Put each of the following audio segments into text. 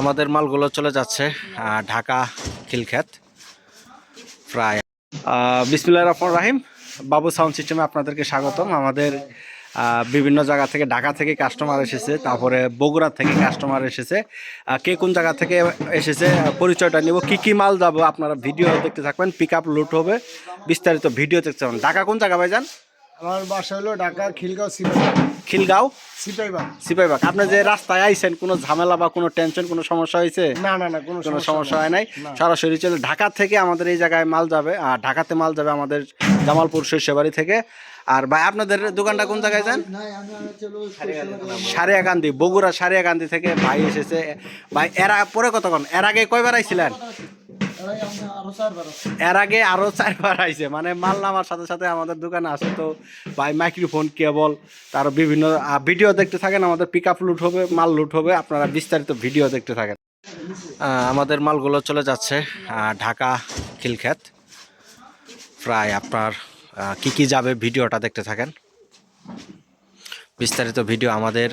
আমাদের মালগুলো চলে যাচ্ছে ঢাকা খিলখ্যাত প্রায় বিসমুল্লাহ রহমান রাহিম। বাবু সাউন্ড সিস্টেমে আপনাদেরকে স্বাগতম। আমাদের বিভিন্ন জায়গা থেকে, ঢাকা থেকে কাস্টমার এসেছে, তারপরে বগুড়া থেকে কাস্টমার এসেছে। কে কোন জায়গা থেকে এসেছে পরিচয়টা নিব। কি কি মাল যাব আপনারা ভিডিও দেখতে থাকবেন পিক আপ লুট হবে। বিস্তারিত ভিডিও দেখতে পাবেন ঢাকা কোন জায়গা ভাই যান আমার বাসা হলো ঢাকা খিলগাঁও সিপাই খিলগাঁও? সিপাইবাগ সিপাইবাগ আপনি যে রাস্তায় আইছেন কোনো ঝামেলা বা কোনো টেনশন কোনো সমস্যা হয়েছে? না না না কোনো কোনো সমস্যা হয় নাই? সরাসরি চলে ঢাকা থেকে আমাদের এই জায়গায় মাল যাবে আর ঢাকাতে মাল যাবে আমাদের জামালপুর শস্যবাড়ি থেকে। আর ভাই আপনাদের দোকানটা কোন জায়গায় যান সারিয়াকান্দি বগুড়া সারিয়াকান্দি থেকে ভাই এসেছে। ভাই এরা পরে কতক্ষণ? এর আগে কয়বার আইছিলেন? এর আগে আরও চারবার আইছে মানে মাল নামার সাথে সাথে আমাদের দোকানে আসে তো ভাই মাইক্রোফোন কেবল তার বিভিন্ন ভিডিও দেখতে থাকেন, আমাদের পিক আপ লুট হবে, মাল লুট হবে, আপনারা বিস্তারিত ভিডিও দেখতে থাকেন। আমাদের মালগুলো চলে যাচ্ছে ঢাকা খিলখ্যাত প্রায় আপনার কি কি যাবে ভিডিওটা দেখতে থাকেন। বিস্তারিত ভিডিও আমাদের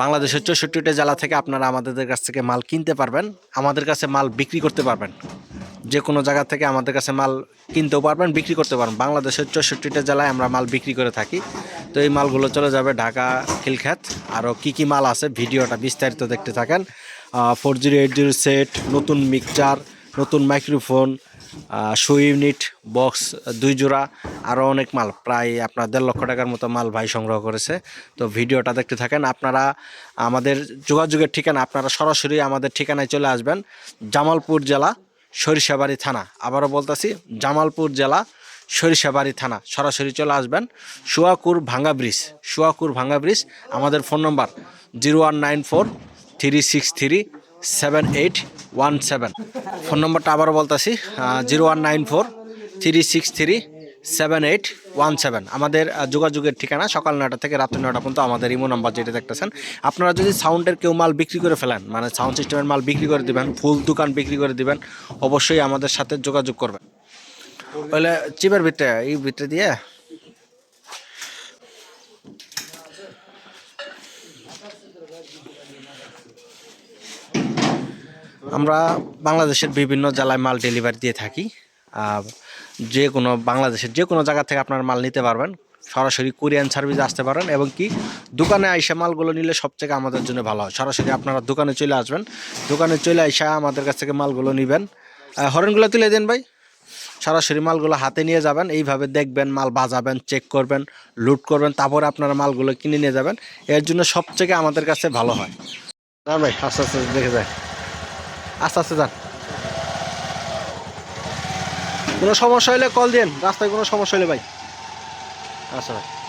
বাংলাদেশের চৌষট্টিটা জেলা থেকে আপনারা আমাদের কাছ থেকে মাল কিনতে পারবেন, আমাদের কাছে মাল বিক্রি করতে পারবেন। যে কোনো জায়গা থেকে আমাদের কাছে মাল কিনতেও পারবেন, বিক্রি করতে পারবেন। বাংলাদেশের চৌষট্টিটা জেলায় আমরা মাল বিক্রি করে থাকি। তো এই মালগুলো চলে যাবে ঢাকা খিলখ্যাত আরও কী কী মাল আছে ভিডিওটা বিস্তারিত দেখতে থাকেন। Four zero eight zero set নতুন মিক্সচার নতুন মাইক্রোফোন শো ইউনিট বক্স দুই জোড়া, আরও অনেক মাল। প্রায় আপনার দেড় লক্ষ টাকার মতো মাল ভাই সংগ্রহ করেছে। তো ভিডিওটা দেখতে থাকেন। আপনারা আমাদের যোগাযোগের ঠিকানা, আপনারা সরাসরি আমাদের ঠিকানায় চলে আসবেন। জামালপুর জেলা সরিষাবাড়ি থানা। আবারও বলতেছি, জামালপুর জেলা সরিষাবাড়ি থানা। সরাসরি চলে আসবেন সুয়াকুর ভাঙ্গা ব্রিজ। সুয়াকুর ভাঙ্গা ব্রিজ, আমাদের phone number zero one nine four three six three seven eight one seven. Phone নম্বরটা আবারও বলতেছি zero one nine four three six three seven eight one seven আমাদের যোগাযোগের ঠিকানা সকাল নয়টা থেকে রাত্রি নয়টা পর্যন্ত আমাদের ইমো নাম্বার যেটা দেখতেছেন। আপনারা যদি সাউন্ডের কেউ মাল বিক্রি করে ফেলেন মানে সাউন্ড সিস্টেমের মাল বিক্রি করে দিবেন, ফুল দোকান বিক্রি করে দিবেন, অবশ্যই আমাদের সাথে যোগাযোগ করবেন। তাহলে চিপের ভিতরে, এই ভিতরে দিয়ে। আমরা বাংলাদেশের বিভিন্ন জেলায় মাল ডেলিভারি দিয়ে থাকি। যে কোনো বাংলাদেশের যে কোনো জায়গা থেকে আপনার মাল নিতে পারবেন। সরাসরি কোরিয়ান সার্ভিস আসতে পারেন এবং কি দোকানে আইসা মালগুলো নিলে সবথেকে আমাদের জন্য ভালো হয়। সরাসরি আপনারা দোকানে চলে আসবেন। দোকানে চলে আইসা আমাদের কাছ থেকে মালগুলো নেবেন। হরেনগুলো তুলে দেন ভাই। সরাসরি মালগুলো হাতে নিয়ে যাবেন। এইভাবে দেখবেন, মাল বাজাবেন চেক করবেন লুট করবেন, তারপরে আপনারা মালগুলো কিনে নিয়ে যাবেন। এর জন্য সবথেকে আমাদের কাছে ভালো হয়। ভাই, আস্তে আস্তে, দেখে যায় আস্তে আস্তে যান। কোনো সমস্যা হলে কল দেন রাস্তায় কোনো সমস্যা হলে ভাই। আচ্ছা ভাই।